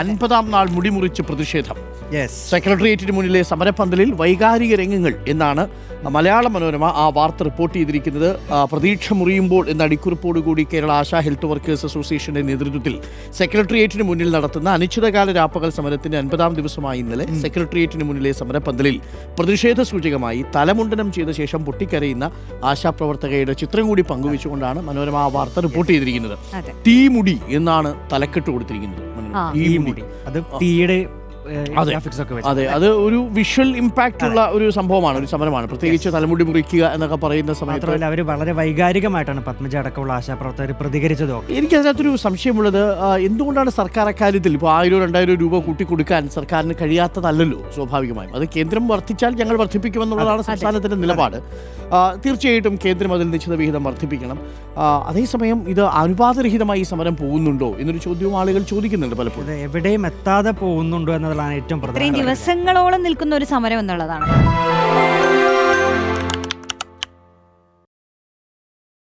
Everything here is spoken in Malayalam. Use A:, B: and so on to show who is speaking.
A: അൻപതാം നാൾ മുടിമുറിച്ച് പ്രതിഷേധം. സെക്രട്ടേറിയറ്റിന് മുന്നിലെ സമരപ്പന്തലിൽ വൈകാരിക രംഗങ്ങൾ എന്നാണ് മലയാള മനോരമ ആ വാർത്ത റിപ്പോർട്ട് ചെയ്തിരിക്കുന്നത്. പ്രതീക്ഷ മുറിയുമ്പോൾ എന്ന അടിക്കുറിപ്പോടുകൂടി കേരള ആശാ ഹെൽത്ത് വർക്കേഴ്സ് അസോസിയേഷന്റെ നേതൃത്വത്തിൽ സെക്രട്ടേറിയറ്റിന് മുന്നിൽ നടത്തുന്ന അനിശ്ചിതകാല രാപ്പകൽ സമരത്തിന്റെ അൻപതാം ദിവസമായ ഇന്നലെ സെക്രട്ടേറിയറ്റിന് മുന്നിലെ സമരപ്പന്തലിൽ പ്രതിഷേധ സൂചകമായി തലമുണ്ടനം ചെയ്ത ശേഷം പൊട്ടിക്കരയുന്ന ആശാപ്രവർത്തകയുടെ ചിത്രം കൂടി പങ്കുവെച്ചുകൊണ്ടാണ് മനോരമ ആ വാർത്ത റിപ്പോർട്ട് ചെയ്തിരിക്കുന്നത്. തീമുടി എന്നാണ് തലക്കെട്ട് കൊടുത്തിരിക്കുന്നത്. മനോരമ. മുടി
B: അത് തീയുടെ. ഗ്രാഫിക്സ് ഒക്കെ വെച്ച്.
A: അതെ അത് ഒരു വിഷ്വൽ ഇമ്പാക്റ്റ് ഉള്ള ഒരു സംഭവമാണ് ഒരു സമരമാണ്. പ്രത്യേകിച്ച് തലമുടി മുറിക്കുക എന്നൊക്കെ പറയുന്ന സമയത്ത്
B: അവർ വളരെ വൈകാരികമായിട്ടാണ് പത്മജ അടക്കമുള്ള ആശാപ്രവർത്തകർ പ്രതികരിച്ചതോ
A: എനിക്ക് അതിനകത്തൊരു സംശയമുള്ളത് എന്തുകൊണ്ടാണ് സർക്കാർ അക്കാര്യത്തിൽ ഇപ്പോൾ ആയിരം രണ്ടായിരം രൂപ കൂട്ടി കൊടുക്കാൻ സർക്കാരിന് കഴിയാത്തതല്ലല്ലോ സ്വാഭാവികമായും? അത് കേന്ദ്രം വർദ്ധിച്ചാൽ ഞങ്ങൾ വർദ്ധിപ്പിക്കുമെന്നുള്ളതാണ് സംസ്ഥാനത്തിന്റെ നിലപാട്. തീർച്ചയായിട്ടും കേന്ദ്രം അതിൽ നിശ്ചിത വിഹിതം വർദ്ധിപ്പിക്കണം. അതേസമയം ഇത് അനുപാതരഹിതമായി ഈ സമരം പോകുന്നുണ്ടോ എന്നൊരു ചോദ്യവും ആളുകൾ ചോദിക്കുന്നുണ്ട് പലപ്പോഴും.
B: എവിടെയും എത്താതെ പോകുന്നുണ്ടോ എന്നതാണ് ഏറ്റവും പ്രധാനം
C: ദിവസങ്ങളോളം നിൽക്കുന്ന ഒരു സമരം എന്നുള്ളതാണ്.